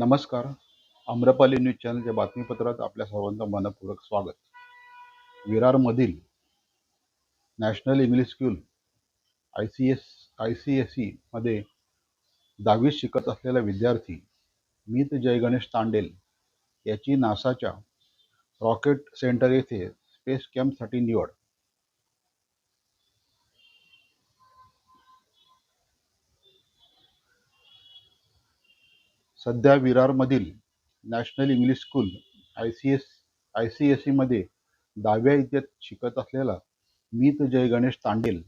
नमस्कार. आम्रपाली न्यूज चॅनलच्या बातमीपत्रात आपल्या सर्वांचं मनपूर्वक स्वागत. विरारमधील national English school I C S I C S ईमध्ये दहावीत शिकत असलेला विद्यार्थी मीत जयगणेश तांडेल याची नासाच्या रॉकेट सेंटर येथे स्पेस कॅम्पसाठी निवड. सध्या विरारमधील national English school I C S I C S ईमध्ये दहाव्या इयत्तेत शिकत असलेला मीत जयगणेश तांडेल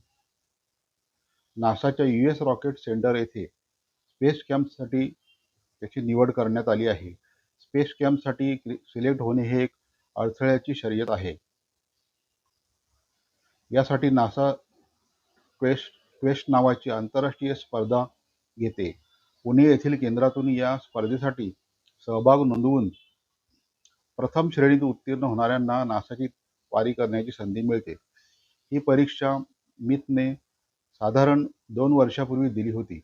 नासाच्या यू एस रॉकेट सेंटर येथे स्पेस कॅम्पसाठी त्याची निवड करण्यात आली आहे. स्पेस कॅम्पसाठी सिलेक्ट होणे हे एक अडथळ्याची शर्यत आहे. यासाठी नासा क्वेस्ट क्वेस्ट नावाची आंतरराष्ट्रीय स्पर्धा घेते. पुणे येथील केंद्रातून या स्पर्धेसाठी सहभाग नोंदवून प्रथम श्रेणीत उत्तीर्ण होणाऱ्यांना नासाची वारी करण्याची संधी मिळते. ही परीक्षा मितने साधारण दोन वर्षापूर्वी दिली होती.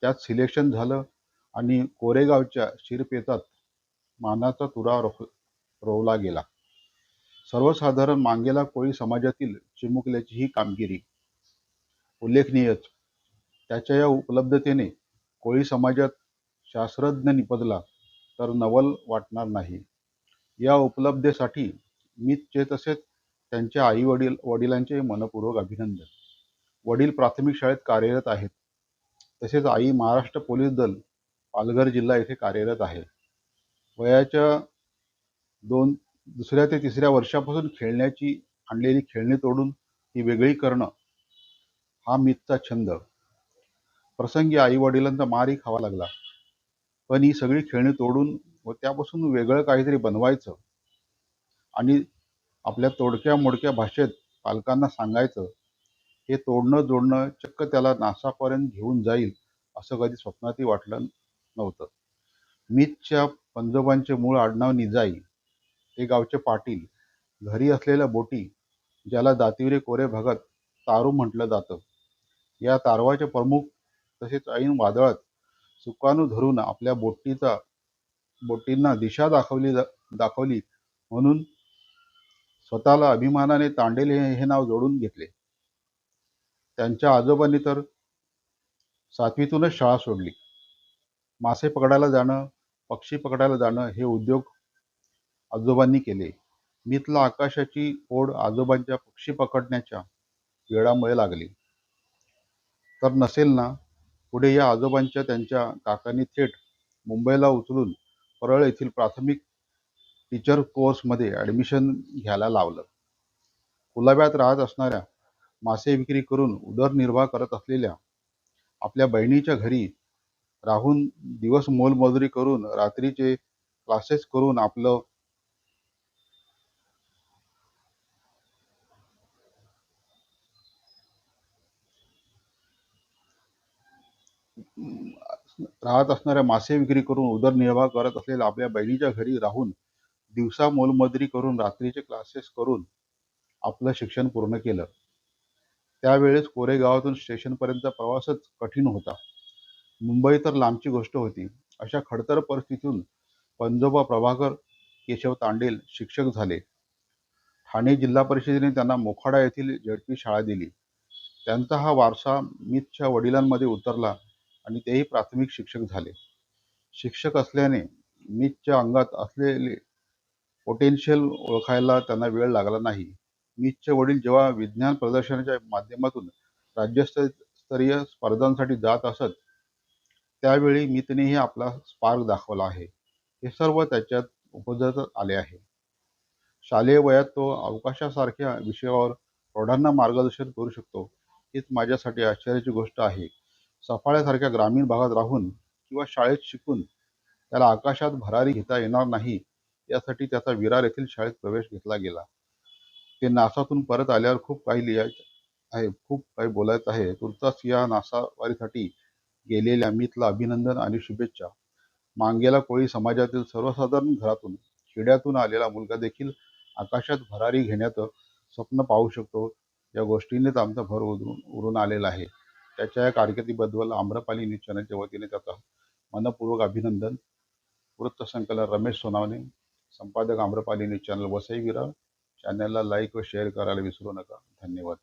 त्यात सिलेक्शन झालं आणि कोरेगावच्या शिरपेतात मानाचा तुरा रोख रोवला गेला. सर्वसाधारण मांगेला कोळी समाजातील चिमुकल्याची ही कामगिरी. उल्लेखनीयच त्याच्या या उपलब्धतेने कोळी समाजात शास्त्रज्ञ निपजला तर नवल वाटणार नाही. या उपलब्धेसाठी मीतचे तसेच त्यांच्या आई वडील वडिलांचे मनपूर्वक अभिनंदन. वडील प्राथमिक शाळेत कार्यरत आहेत. तसेच आई महाराष्ट्र पोलीस दल पालघर जिल्हा येथे कार्यरत आहे. वयाच्या दोन दुसऱ्या ते तिसऱ्या वर्षापासून खेळण्याची आणलेली खेळणी तोडून ती वेगळी करणं हा मितचा छंद. प्रसंगी आई वडिलांचा मारही खावा लागला. पण ही सगळी खेळणी तोडून व त्यापासून वेगळं काहीतरी बनवायचं आणि आपल्या तोडक्या मोडक्या भाषेत पालकांना सांगायचं हे तोडणं जोडणं चक्क त्याला नासापर्यंत घेऊन जाईल असं कधी स्वप्नातही वाटलं नव्हतं. मीतच्या पंजोबांचे मूळ आडनाव निजाई ते गावचे पाटील घरी असलेल्या बोटी ज्याला दातिवरे कोरे भागात तारू म्हटलं जातं. या तारवाचे प्रमुख तसेच ऐन वादळात सुकाणू धरून आपल्या बोटीचा बोटींना दिशा दाखवली दाखवली म्हणून स्वतःला अभिमानाने तांडेल हे नाव जोडून घेतले. त्यांच्या आजोबांनी तर सातवीतूनच शाळा सोडली. मासे पकडायला जाणं पक्षी पकडायला जाणं हे उद्योग आजोबांनी केले. मीतला आकाशाची ओढ आजोबांच्या पक्षी पकडण्याच्या वेळामुळे लागली. तर नसेल ना पुढे या आजोबांच्या त्यांच्या काकांनी थेट मुंबईला उचलून परळ येथील प्राथमिक टीचर कोर्समध्ये ॲडमिशन घ्यायला लावलं. कुलाब्यात राहत असणाऱ्या मासे विक्री करून उदरनिर्वाह करत असलेल्या आपल्या बहिणीच्या घरी राहून दिवस मोलमजुरी करून रात्रीचे क्लासेस करून आपलं राहत असणाऱ्या मासे विक्री करून उदरनिर्वाह करत असलेल्या आपल्या बहिणीच्या घरी राहून दिवसा मोलमजुरी करून रात्रीचे क्लासेस करून आपलं शिक्षण पूर्ण केलं. त्यावेळेस कोरेगावातून स्टेशनपर्यंतचा प्रवासच कठीण होता. मुंबई तर लांबची गोष्ट होती. अशा खडतर परिस्थितीतून पंजोबा प्रभाकर केशव तांडेल शिक्षक झाले. ठाणे जिल्हा परिषदेने त्यांना मोखाडा येथील झडपी शाळा दिली. त्यांचा हा वारसा मितच्या वडिलांमध्ये उतरला. आणि तेही प्राथमिक शिक्षक झाले. शिक्षक असल्याने मीतच्या अंगात असलेले पोटेन्शियल ओळखायला त्यांना वेळ लागला नाही. मीतचे वडील जेव्हा विज्ञान प्रदर्शनाच्या माध्यमातून राज्यस्तरीय स्पर्धांसाठी जात असत त्यावेळी मीतनेही आपला स्पार्क दाखवला आहे. हे सर्व त्याच्यात उपजत आले आहे. शालेय वयात तो अवकाशासारख्या विषयावर प्रौढांना मार्गदर्शन करू शकतो हीच माझ्यासाठी आश्चर्याची गोष्ट आहे. सफाळ्यासारख्या ग्रामीण भागात राहून किंवा शाळेत शिकून त्याला आकाशात भरारी घेता येणार नाही यासाठी त्याचा विरार येथील शाळेत प्रवेश घेतला गेला. ते नासातून परत आल्यावर खूप काही लिहायचं आहे खूप काही बोलायचं आहे. तुर्तास या नासावारीसाठी गेलेल्या अमितला अभिनंदन आणि शुभेच्छा. मांगेला कोळी समाजातील सर्वसाधारण घरातून खेड्यातून आलेला मुलगा देखील आकाशात भरारी घेण्याचं स्वप्न पाहू शकतो. या गोष्टीनेच आमचा भर उरून उरून आलेला आहे. त्याच्या या कारकिर्दीबद्दल आम्रपाली न्यूज चॅनलच्या वतीने त्याचा मनपूर्वक अभिनंदन वृत्तसंकलन रमेश सोनावणे संपादक आम्रपाली न्यूज चॅनल वसई विरार चॅनलला लाईक व शेअर करायला विसरू नका. धन्यवाद.